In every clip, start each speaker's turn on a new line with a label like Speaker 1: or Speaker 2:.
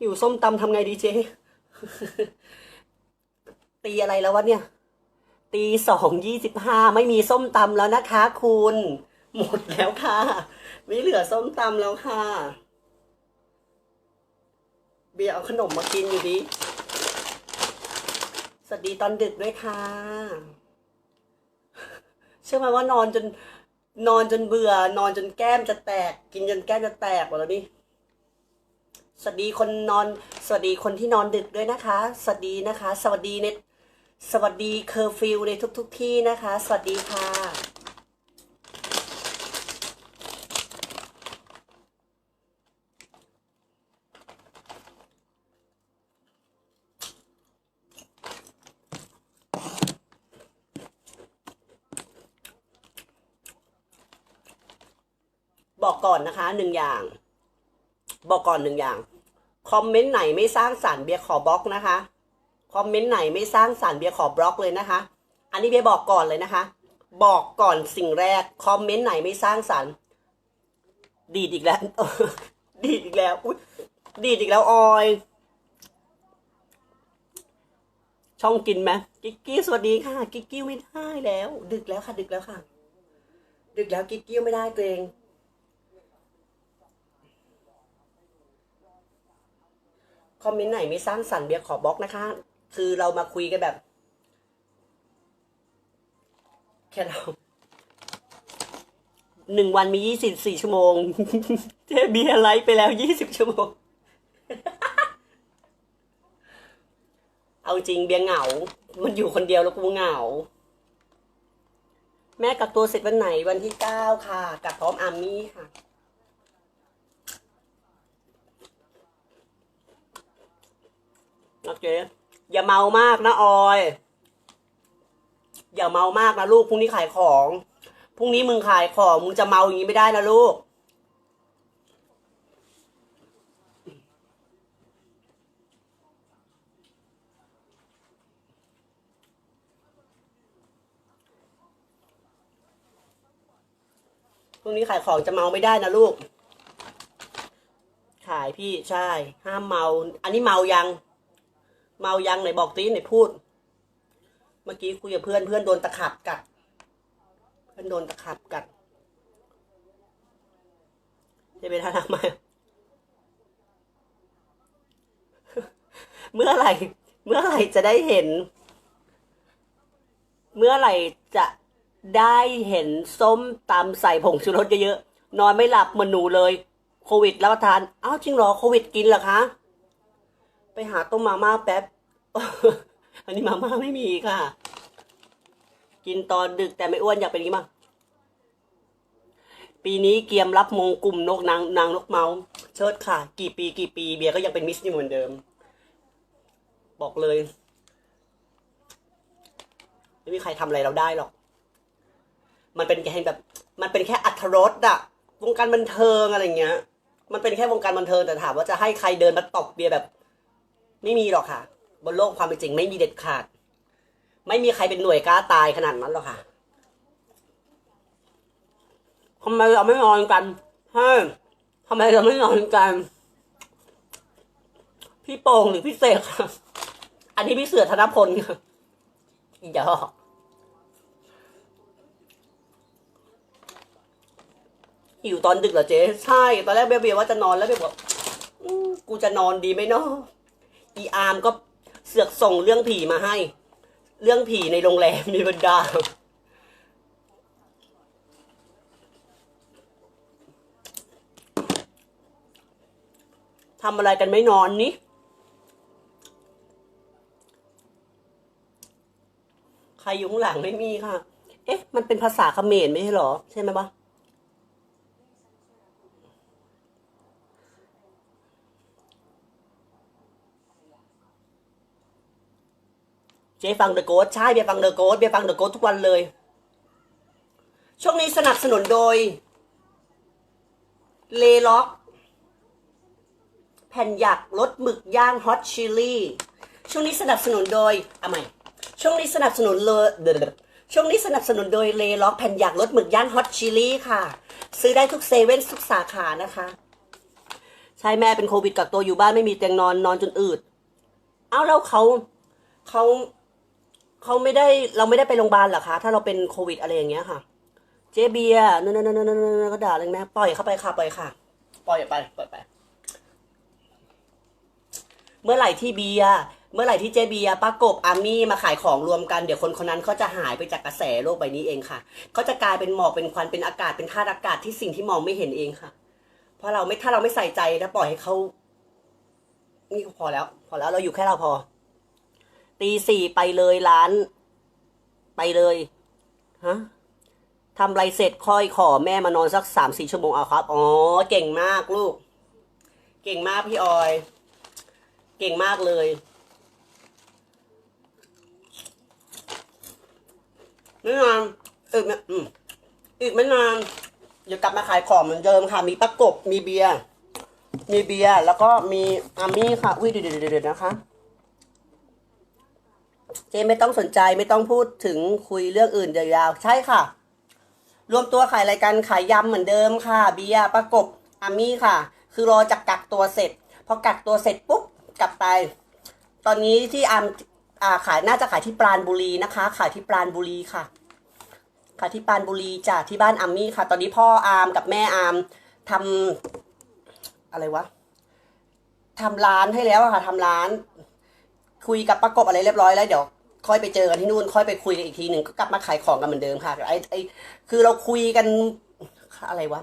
Speaker 1: หิวส้มตำทำไงดีเจ ตีอะไรแล้ววะเนี่ย ตีสองยี่สิบห้าไม่มีส้มตำแล้วนะคะ คุณ หมดแล้วค่ะ ไม่เหลือส้มตำแล้วค่ะ เบียร์เอาขนมมากินอยู่ดิ สวัสดีตอนดึกด้วยค่ะ เชื่อไหมว่านอนจน นอนจนเบื่อ นอนจนแก้มจะแตก กินจนแก้มจะแตกหมดแล้วนี่ สวัสดีคนนอน สวัสดีคนที่นอนดึกด้วยนะคะ สวัสดีนะคะ สวัสดีเน็ตสวัสดีเคอร์ฟิวในทุกๆทที่นะคะ สวัสดีค่ะ บอกก่อนนะคะหนึ่งอย่าง บอกก่อนหนึ่งอย่าง คอมเมนต์ไหนไม่สร้างสรรค์เบียร์ขอบล็อกนะคะ คอมเมนต์ไหนไม่สร้างสรรค์เบียร์ขอบล็อกเลยนะคะ อันนี้เบียร์บอกก่อนเลยนะคะ บอกก่อนสิ่งแรก คอมเมนต์ไหนไม่สร้างสรรค์ดีดอีกแล้ว ดีดอีกแล้ว อุ๊ยดีดอีกแล้วออย ช่องกินไหมกิ๊กกี้สวัสดีค่ะ กิ๊กกี้ไม่ได้แล้ว ดึกแล้วค่ะ ดึกแล้วค่ะ ดึกแล้วกิ๊กกี้ไม่ได้ตัวเอง คอมเมนต์ไหนไม่สร้างสรรค์เบียร์ขอบล็อกนะคะ คือเรามาคุยกันแบบ แค่เราหนึ่งวันมียี่สิบสี่ชั่วโมง เจเบียร์ไลฟ์ไปแล้วยี่สิบชั่วโมง เอาจริงเบียร์เหงา มันอยู่คนเดียวแล้วกูเหงา แม่กักตัวเสร็จวันไหนวันที่เก้าค่ะ กับพร้อมอาร์มี่ค่ะ โอเค อย่าเมามากนะออย อย่าเมามากนะลูกพรุ่งนี้ขายของพรุ่งนี้มึงขายของมึงจะเมาอย่างนี้ไม่ได้นะลูกพรุ่งนี้ขายของจะเมาไม่ได้นะลูก ขายพี่ใช่ ห้ามเมา อันนี้เมายัง เมายังไหนบอกตีไหนพูด เมื่อกี้คุยกับเพื่อนเพื่อนโดนตะขับกัด เพื่อนโดนตะขับกัดจะไปทำไมเมื่อไหร่ เมื่อไหร่จะได้เห็น เมื่อไหร่จะได้เห็นส้มตำใส่ผงชูรสเยอะๆนอนไม่หลับเหมือนหนูเลย โควิดรับประทาน อ้าวจริงเหรอโควิดกินเหรอคะ ไปหาต้มมาม่าแป๊บ อันนี้มาม่าไม่มีค่ะ กินตอนดึกแต่ไม่อ้วนอยากเป็นอย่างนี้มั้งปีนี้เกียมรับมงกลุ่มนกนางนางนกเมาเชิดค่ะ กี่ปีกี่ปีเบียร์ก็ยังเป็นมิสอยู่เหมือนเดิม บอกเลย ไม่มีใครทำอะไรเราได้หรอก มันเป็นแค่แบบ มันเป็นแค่อัธรสอะวงการบันเทิงอะไรเงี้ย มันเป็นแค่วงการบันเทิงแต่ถามว่าจะให้ใครเดินมาตบเบียร์แบบ ไม่มีหรอกค่ะ บนโลกความเป็นจริงไม่มีเด็ดขาด ไม่มีใครเป็นหน่วยกล้าตายขนาดนั้นหรอกค่ะทำไมเราไม่นอนกันฮะทำไมเราไม่นอนกัน พี่โป่งหรือพี่เสกอันนี้พี่เสือธนพลค่ะอีดอหิวตอนดึกเหรอเจ๊ใช่ ตอนแรกเบียเบียว่าจะนอนแล้วเบียบอกกูจะนอนดีไหมเนาะ อีอาร์มก็เสือกส่งเรื่องผีมาให้ เรื่องผีในโรงแรมในบรรดา ทำอะไรกันไม่นอนนี่ใครยู่ข้งหลังไม่มีค่ะ เอ๊ะ มันเป็นภาษาเขมรไม่ใช่หรอ ใช่ไหมวะ เจ๊ฟังเดอะโก t ใช่เบียฟังเดอะโก t เบียฟังเดอะโก t ทุกวันเลย ช่วงนี้สนับสนุนโดย เลล็อก แผ่นหยักรสหมึกย่างฮอตชิลลี่ช่วงนี้สนับสนุนโดยอะใหม่ช่วงนี้สนับสนุนเลยเดช่วงนี้สนับสนุนโดยเลล็อกแผ่นหยักรสหมึกย่างฮอตชิลลี่ค่ะ ซื้อได้ทุกเซเว่นทุกสาขานะคะใช่แม่เป็นโควิดกักตัวอยู่บ้านไม่มีเตียงนอนนอนจนอืด เอ้าแล้วเขาเขา เขาไม่ได้เราไม่ได้ไปโรงพยาบาลเหรอคะถ้าเราเป็นโควิดอะไรอย่างเงี้ยค่ะ เจเบียนั่นนั่นนั่นนั่นก็ด่าเลยแม่ปล่อยเข้าไปค่ะปล่อยค่ะ ปล่อยไปปล่อยไป เมื่อไหร่ที่เบียเมื่อไหร่ที่เจเบียป้ากบอามี่มาขายของรวมกันเดี๋ยวคนคนนั้นเขาจะหายไปจากกระแสโลกใบนี้เองค่ะเขาจะกลายเป็นหมอกเป็นควันเป็นอากาศเป็นธาตุอากาศที่สิ่งที่มองไม่เห็นเองค่ะ เพราะเราไม่ถ้าเราไม่ใส่ใจนะปล่อยให้เขานี่พอแล้ว พอแล้วเราอยู่แค่เราพอ ตีสี่ไปเลยร้าน ไปเลยฮะทำไรเสร็จค่อยขอแม่มานอนสักสามสี่ชั่วโมงเอาครับ อ๋อ เก่งมากลูก เก่งมากพี่ออย เก่งมากเลย ไม่นานอีกไม่อืมอีกไม่นานเดี๋ยวกลับมาขายของเหมือนเดิมค่ะ มีประกบ มีเบียร์ มีเบียร์ แล้วก็มีอามี่ค่ะ อุ้ยเดี๋ยวเดี๋ยวเดี๋ยวนะคะ เจไม่ต้องสนใจไม่ต้องพูดถึงคุยเรื่องอื่นยาวๆใช่ค่ะ รวมตัวขายรายการขายยำเหมือนเดิมค่ะ เบียร์ประกบอามี่ค่ะ คือรอจากกักตัวเสร็จพอกักตัวเสร็จปุ๊บกลับไป ตอนนี้ที่อามอ่าขายน่าจะขายที่ปราณบุรีนะคะ ขายที่ปราณบุรีค่ะ ขายที่ปราณบุรีจากที่บ้านอามี่ค่ะ ตอนนี้พ่ออามกับแม่อามทำอะไรวะทำร้านให้แล้วอะค่ะทำร้าน คุยกับประกบอะไรเรียบร้อยแล้วเดี๋ยวค่อยไปเจอกันที่นู่นค่อยไปคุยกันอีกทีหนึ่งก็กลับมาขายของกันเหมือนเดิมค่ะไอไอคือเราคุยกันอะไรวะ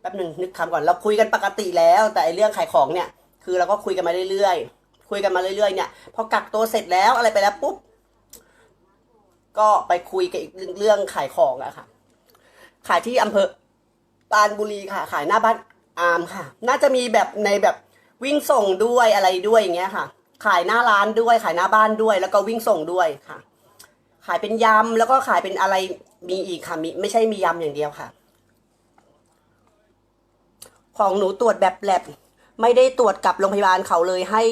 Speaker 1: แป๊บหนึ่งนึกคำก่อนเราคุยกันปกติแล้ว แต่ไอเรื่องขายของเนี่ย คือเราก็คุยกันมาเรื่อยๆคุยกันมาเรื่อยๆเนี่ยพอกักตัวเสร็จแล้วอะไรไปแล้วปุ๊บก็ไปคุยกันอีกเรื่องขายของอะค่ะ ขายที่อำเภอปานบุรีค่ะ ขายหน้าบ้านอามค่ะ น่าจะมีแบบในแบบวิ่งส่งด้วยอะไรด้วยอย่างเงี้ยค่ะ ขายหน้าร้านด้วย ขายหน้าบ้านด้วย แล้วก็วิ่งส่งด้วยค่ะ ขายเป็นยำแล้วก็ขายเป็นอะไรมีอีกค่ะมีไม่ใช่มียำอย่างเดียวค่ะ ของหนูตรวจแบบแลบไม่ได้ตรวจกับโรงพยาบาลเขาเลยให้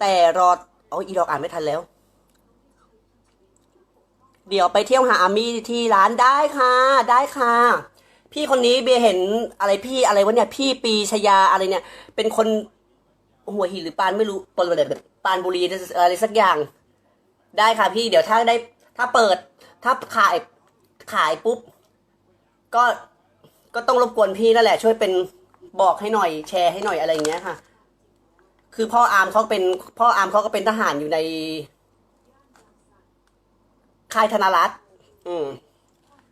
Speaker 1: แต่รออาอีดอกอ่านไม่ทันแล้ว เดี๋ยวไปเที่ยวหาอามี่ที่ร้านได้ค่ะ ได้ค่ะ พี่คนนี้เบียร์เห็นอะไรพี่อะไรวะเนี่ย พี่ปีชยาอะไรเนี่ย เป็นคน หัวหินหรือปานไม่รู้ปนแบบปานบุรีอะไรสักอย่าง ได้ค่ะพี่เดี๋ยวถ้าได้ ถ้าเปิด ถ้าขายขายปุ๊บ ก็ก็ต้องรบกวนพี่นั่นแหละ ช่วยเป็นบอกให้หน่อยแชร์ให้หน่อยอะไรอย่างเงี้ยค่ะ คือพ่ออาร์มเขาเป็น พ่ออาร์มเขาก็เป็นทหารอยู่ใน ค่ายธนรัตน์อืม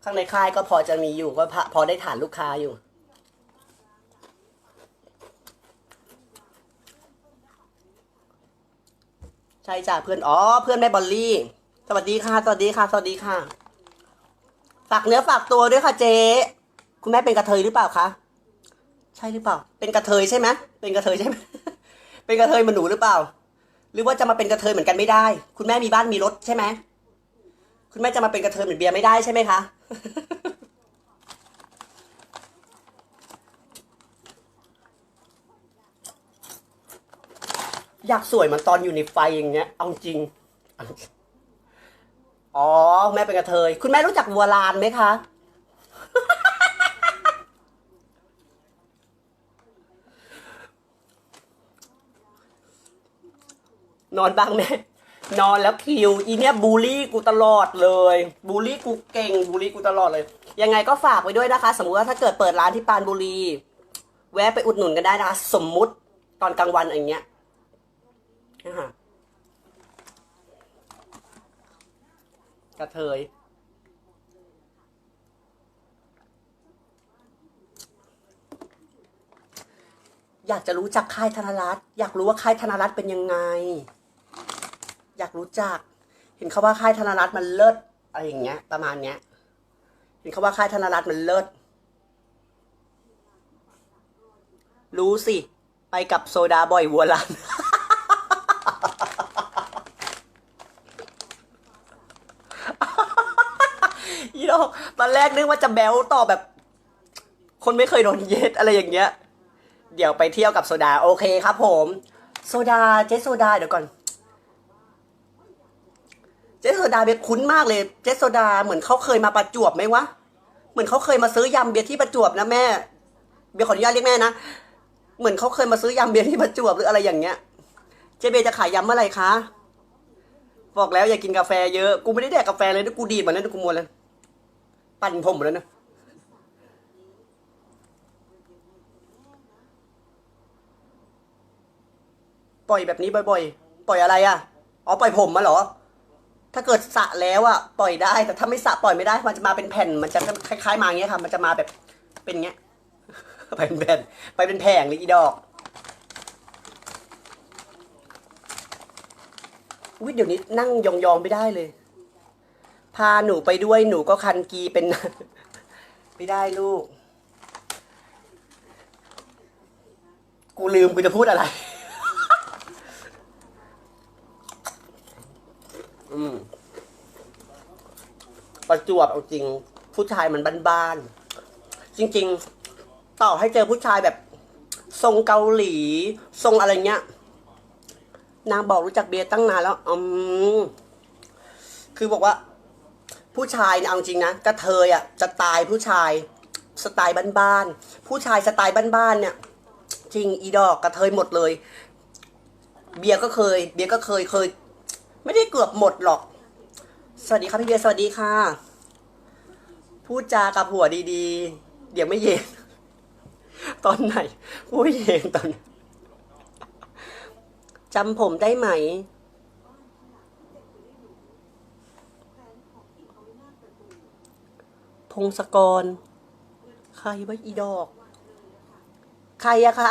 Speaker 1: ข้างในค่ายก็พอจะมีอยู่ก็พอพอได้ฐานลูกค้าอยู่ ใช่จ้ะเพื่อนอ๋อเพื่อนแม่บอลลี่ สวัสดีค่ะ สวัสดีค่ะ สวัสดีค่ะ ฝากเนื้อฝากตัวด้วยค่ะเจ๊คุณแม่เป็นกระเทยหรือเปล่าคะใช่หรือเปล่า เป็นกระเทยใช่ไหมเป็นกระเทยใช่ไหมเป็นกระเทยเหมือนหนูหรือเปล่า หรือว่าจะมาเป็นกระเทยเหมือนกันไม่ได้ คุณแม่มีบ้านมีรถใช่ไหมคุณแม่จะมาเป็นกระเทยเหมือนเบียร์ไม่ได้ใช่ไหมคะ อยากสวยเหมันตอนอยู่ในไฟอย่างเงี้ย เอาจริง อ๋อ แม่เป็นกระเทย คุณแม่รู้จักวัวลานไหมคะ นอนบ้างแม่นอนแล้วคิว อีเนี่ยบูลลี่กูตลอดเลย บูลลี่กูเก่ง บูลลี่กูตลอดเลย ยังไงก็ฝากไว้ด้วยนะคะ สมมติว่าถ้าเกิดเปิดร้านที่ปานบุรี แวะไปอุดหนุนกันได้นะคะ สมมุติตอนกลางวันอย่างเงี้ย นะคะกระเทย อยากจะรู้จักค่ายธนรัตน์อยากรู้ว่าค่ายธนรัตน์เป็นยังไง อยากรู้จัก เห็นเขาว่าค่ายธนรัตน์มันเลิศอะไรอย่างเงี้ย ประมาณเนี้ย เห็นเขาว่าค่ายธนรัตน์มันเลิศรู้สิ ไปกับโซดาบ่อยวัวลาน อีดอก ตอนแรกนึกว่าจะแบลต่อแบบ คนไม่เคยโดนเย็ดอะไรอย่างเงี้ย เดี๋ยวไปเที่ยวกับโซดา โอเคครับผม โซดาเจ๊โซดาเดี๋ยวก่อน เจ๊โซดาเบียร์คุ้นมากเลย เจ๊โซดาเหมือนเขาเคยมาประจวบไหมวะ เหมือนเขาเคยมาซื้อยำเบียร์ที่ประจวบนะแม่ เบียร์ขออนุญาตเรียกแม่นะ เหมือนเขาเคยมาซื้อยำเบียร์ที่ประจวบหรืออะไรอย่างเงี้ย เจเบียจะขายยำเมื่อไหร่คะบอกแล้วอย่ากินกาแฟเยอะ กูไม่ได้แดกกาแฟเลยนะกูดีดหมดแล้วนะกูมัวแล้ว ปั่นผมหมดแล้วนะปล่อยแบบนี้บ่อยๆ ปล่อยอะไรอะ อ๋อปล่อยผมมาเหรอ ถ้าเกิดสะแล้วอะปล่อยได้ แต่ถ้าไม่สะปล่อยไม่ได้ มันจะมาเป็นแผ่น มันจะคล้ายๆ มาอย่างเงี้ยค่ะ มันจะมาแบบเป็นเงี้ย ไปเป็นแผ่น ไปเป็นแผงเลยอีดอก วิเดี๋ยวนี้นั่งยองๆไม่ได้เลย พาหนูไปด้วยหนูก็คันกีเป็น ไม่ได้ลูก กูลืมกูจะพูดอะไร อืมประจวบเอาจริง ผู้ชายมันบ้านๆจริง ๆ ต่อให้เจอผู้ชายแบบ ทรงเกาหลี ทรงอะไรเงี้ย นางบอกรู้จักเบียร์ตั้งนานแล้วอืมคือบอกว่า ผู้ชายเนี่ยเอาจริงนะกระเทยอะจะตายผู้ชายสไตล์บ้านๆผู้ชายสไตล์บ้านๆเนี่ย จริงอีดอกกระเทยหมดเลย เบียร์ก็เคย เบียร์ก็เคยเคย ไม่ได้เกือบหมดหรอก สวัสดีครับพี่เบียร์สวัสดีค่ะ พูดจากับผัวดีๆ เดี๋ยวไม่เย็น ตอนไหนพูดเย็นตอนจำผมได้ไหม พงศกร ใครวะอีดอก ใครอะคะ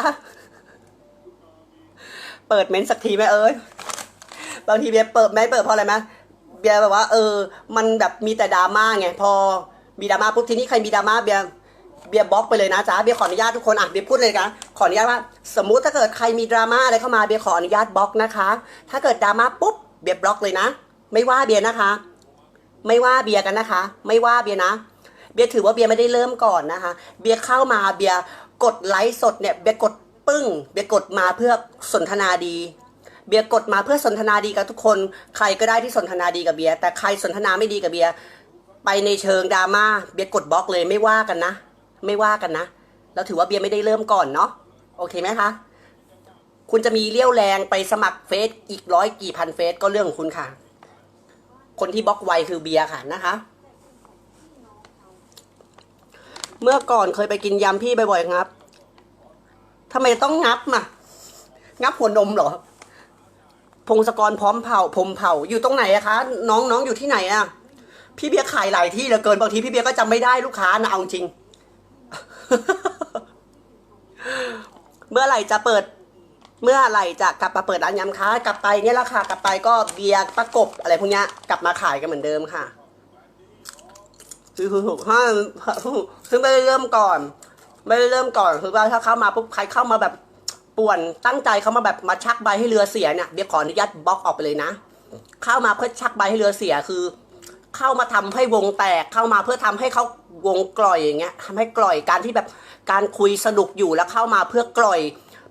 Speaker 1: เปิดเม้นสักทีไหมเอ้ย บางทีเบียเปิดไม่เปิดเพราะอะไรไหมเบียแบบว่า เออ มันแบบมีแต่ดราม่าไง พอมีดราม่าปุ๊บทีนี้ใครมีดราม่าเบียเบียบล็อกไปเลยนะจ๊ะเบียขออนุญาตทุกคนอะเบียพูดเลยนะขออนุญาตว่า สมมุติถ้าเกิดใครมีดราม่าอะไรเข้ามาเบียขออนุญาตบล็อกนะคะ ถ้าเกิดดราม่าปุ๊บเบียบล็อกเลยนะ ไม่ว่าเบียนะคะ ไม่ว่าเบียกันนะคะ ไม่ว่าเบียนะ เบียร์ถือว่าเบียร์ไม่ได้เริ่มก่อนนะคะ เบียร์เข้ามาเบียร์กดไลค์สดเนี่ยเบียร์กดปึ้ง เบียร์กดมาเพื่อสนทนาดี เบียร์กดมาเพื่อสนทนาดีกับทุกคน ใครก็ได้ที่สนทนาดีกับเบียร์แต่ใครสนทนาไม่ดีกับเบียร์ไปในเชิงดราม่าเบียร์กดบล็อกเลยไม่ว่ากันนะ ไม่ว่ากันนะแล้วถือว่าเบียร์ไม่ได้เริ่มก่อนเนาะโอเคไหมคะคุณจะมีเลี้ยวแรงไปสมัครเฟซอีกร้อยกี่พันเฟซก็เรื่องของคุณค่ะ คนที่บล็อกไวคือเบียร์ค่ะนะคะ เมื่อก่อนเคยไปกินยำพี่บ่อยๆครับทำไมต้องงับมางับหัวนมเหรอ พงศกรพร้อมเผาผมเผาอยู่ตรงไหนอะคะ น้องน้องอยู่ที่ไหนอะพี่เบียร์ขายหลายที่เหลือเกินบางทีพี่เบียร์ก็จำไม่ได้ลูกค้านะเอาจริง เมื่อไหร่จะเปิด เมื่อไหร่จะกลับมาเปิดร้านยำค้ากลับไปเนี่ยแหละค่ะ กลับไปก็เบียร์ประกบอะไรพวกนี้กลับมาขายกันเหมือนเดิมค่ะ คือคือถูกห้าซึ่งไม่ได้เริ่มก่อน ไม่ได้เริ่มก่อนคือว่าถ้าเข้ามาปุ๊บใครเข้ามาแบบป่วนตั้งใจเข้ามาแบบมาชักใบให้เรือเสียเนี่ยเดี๋ยวขออนุญาตบล็อกออกไปเลยนะ เข้ามาเพื่อชักใบให้เรือเสียคือ เข้ามาทำให้วงแตกเข้ามาเพื่อทำให้เขาวงกล่อยอย่างเงี้ยทำให้กล่อยการที่แบบการคุยสนุกอยู่แล้วเข้ามาเพื่อกล่อย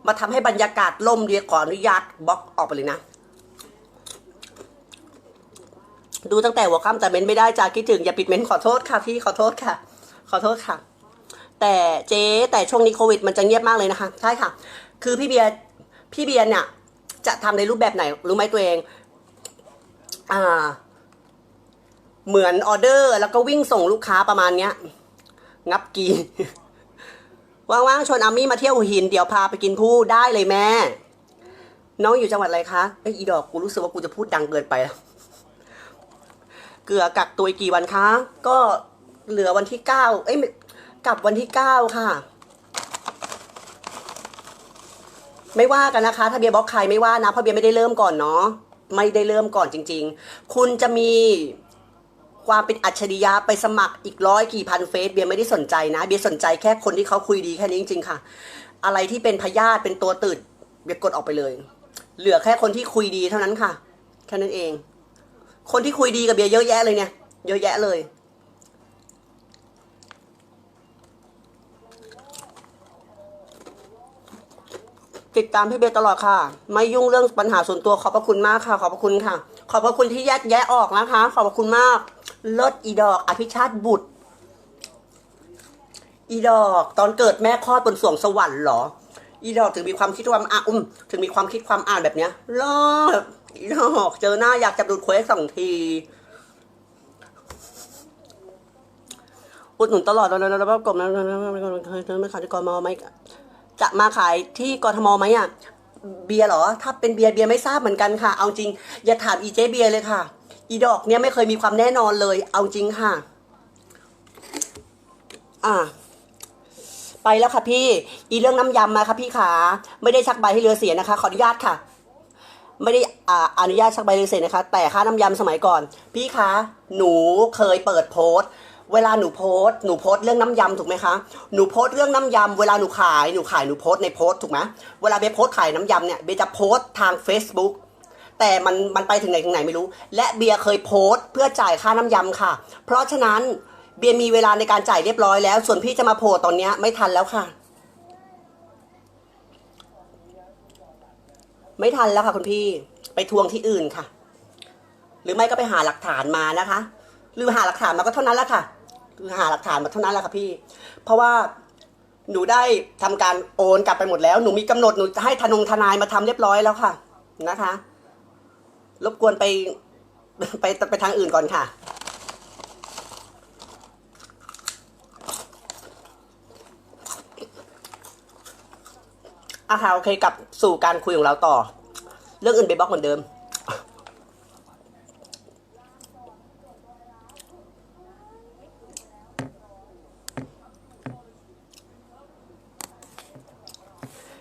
Speaker 1: มาทำให้บรรยากาศล่มเรียกขออนุญาตบล็อกออกไปเลยนะ ดูตั้งแต่หัวค่ำแต่เม้นไม่ได้จ้าคิดถึงอย่าปิดเม้นขอโทษค่ะพี่ขอโทษค่ะ ขอโทษค่ะ แต่เจ๊แต่ช่วงนี้โควิด มันจะเงียบมากเลยนะคะ ใช่ค่ะ คือพี่เบียร์พี่เบียร์เนี่ย จะทำในรูปแบบไหนรู้ไหมตัวเอง อ่า เหมือนออเดอร์ แล้วก็วิ่งส่งลูกค้าประมาณเนี้ย งับกีว่างๆชวนอามี่มาเที่ยวหิน เดี๋ยวพาไปกินผู้ได้เลยแม่ น้องอยู่จังหวัดอะไรคะไอยอีดอกกูรู้สึกว่ากูจะพูดดังเกินไปแล้ว ลือกักตัวอีกกี่วันคะ ก็เหลือวันที่เก้าเอ้ยกลับวันที่เก้าค่ะ ไม่ว่ากันนะคะ ถ้าเบียร์บล็อกใครไม่ว่านะเพราะเบียร์ไม่ได้เริ่มก่อนเนาะไม่ได้เริ่มก่อนจริง ๆ คุณจะมีความเป็นอัจฉริยะไปสมัครอีกร้อยกี่พันเฟซเบียร์ไม่ได้สนใจนะ เบียร์สนใจแค่คนที่เขาคุยดีแค่นี้จริงๆค่ะ อะไรที่เป็นพยาธิเป็นตัวตืดเบียร์กดออกไปเลย เหลือแค่คนที่คุยดีเท่านั้นค่ะ แค่นั้นเอง คนที่คุยดีกับเบียร์เยอะแยะเลยเนี่ย เยอะแยะเลย ติดตามพี่เบียร์ตลอดค่ะ ไม่ยุ่งเรื่องปัญหาส่วนตัวขอบพระคุณมากค่ะ ขอบพระคุณค่ะ ขอบพระคุณที่แยกแยะออกนะคะ ขอบพระคุณมากลิศอีดอก อภิชาติบุตร อีดอกตอนเกิดแม่คลอดบนสวงสวรรค์เหรอ อีดอกถึงมีความคิดความอ่านอุ้มถึงมีความคิดความอ่านแบบเนี้ยรอด อีดอกเจอหน้าอยากจับดูดเควสสองทีอุดหนุนตลอดแล้วแล้วแล้วกบนะไม่ขายที่กรมไหมจะมาขายที่กทมไหมอะ เบียร์หรอ ถ้าเป็นเบียร์เบียร์ไม่ทราบเหมือนกันค่ะ เอาจริง อย่าถามอีเจเบียร์เลยค่ะ อีดอกเนี้ยไม่เคยมีความแน่นอนเลย เอาจริงค่ะ อ่าไปแล้วค่ะพี่ อีเรื่องน้ำยำมาค่ะพี่ขา ไม่ได้ชักใบให้เรือเสียนะคะ ขออนุญาตค่ะ ไม่ได้ อนุญาตชักใบเรือเสีนะคะ แต่ค่าน้ำยำสมัยก่อน พี่คะ หนูเคยเปิดโพสต์ เวลาหนูโพสต์หนูโพสต์เรื่องน้ำยำถูกไหมคะ หนูโพสต์เรื่องน้ำยำเวลาหนูขายหนูขายหนูโพสต์ในโพสต์ถูกไหมเวลาเบโพสต์ขายน้ำยำเนี่ยเบจะโพสต์ทาง Facebook แต่มันมันไปถึงไหนถึงไหนไม่รู้ และเบียเคยโพสต์เพื่อจ่ายค่าน้ำยำค่ะ เพราะฉะนั้นเบียมีเวลาในการจ่ายเรียบร้อยแล้ว ส่วนพี่จะมาโพสตอนนี้ไม่ทันแล้วค่ะ ไม่ทันแล้วค่ะคุณพี่ ไปทวงที่อื่นค่ะ หรือไม่ก็ไปหาหลักฐานมานะคะ หรือหาหลักฐานมาก็เท่านั้นแหละค่ะหรือหาหลักฐานมาเท่านั้นแหละค่ะพี่ เพราะว่าหนูได้ทำการโอนกลับไปหมดแล้ว หนูมีกำหนดหนูจะให้ทนงทนายมาทำเรียบร้อยแล้วค่ะ นะคะ รบกวนไปไปไปทางอื่นก่อนค่ะอะค่ะโอเคกลับสู่การคุยของเราต่อ เรื่องอื่นไปบล็อกเหมือนเดิม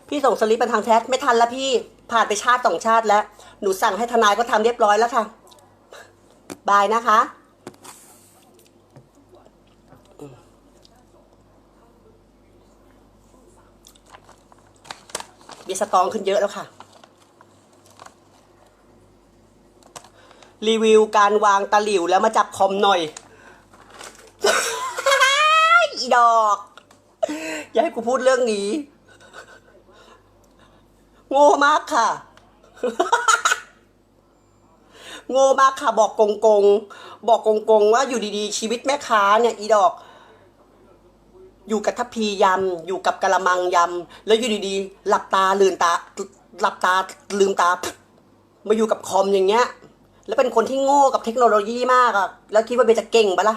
Speaker 1: พี่ส่งสลิปมาทางแชทไม่ทันแล้วพี่ผ่านไปชาติสองชาติแล้ว หนูสั่งให้ทนายก็ทำเรียบร้อยแล้วค่ะ บายนะคะมีสตองขึ้นเยอะแล้วค่ะ รีวิวการวางตะหลิวแล้วมาจับคอมหน่อย อีดอก อย่าให้กูพูดเรื่องนี้ โง่มากค่ะ โง่มากค่ะ บอกกงกงบอกกงกงว่าอยู่ดีๆ ชีวิตแม่ค้าเนี่ย อีดอก อยู่กับทัพพียำอยู่กับกะละมังยำแล้วอยู่ดีๆ หลับตาลืมตา หลับตาลืมตา มาอยู่กับคอมอย่างเงี้ย แล้วเป็นคนที่โง่กับเทคโนโลยีมากอะแล้วคิดว่าเบจะเก่งปะล่ะ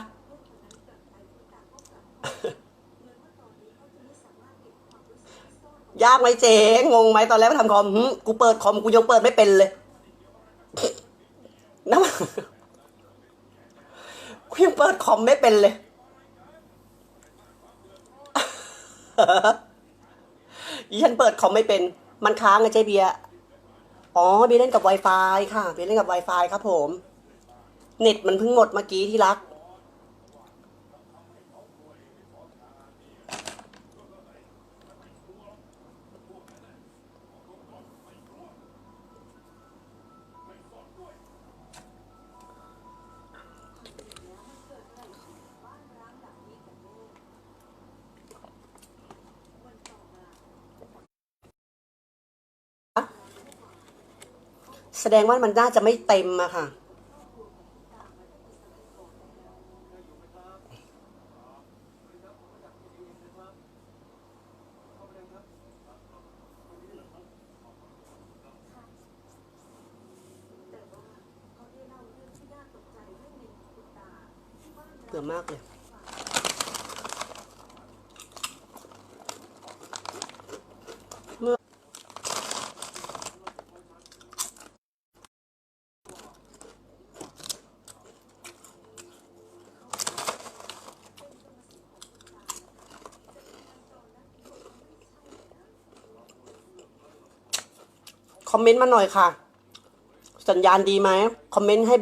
Speaker 1: ยากไหมเจ๊งงไหมตอนแรกมาทำคอมกูเปิดคอมกูยังเปิดไม่เป็นเลยนะกูยังเปิดคอมไม่เป็นเลยอีฉันเปิดคอมไม่เป็น มันค้างไงเจ๊เบียร์ อ๋อเบียร์เล่นกับ Wi-Fi ค่ะเบียร์เล่นกับ Wi-Fi ครับผม เน็ตมันเพิ่งหมดเมื่อกี้ที่รัก แสดงว่ามันน่าจะไม่เต็มอะค่ะเบื่อมากเลย คอมเมนต์มาหน่อยค่ะ สัญญาณดีไหมคอมเมนต์ให้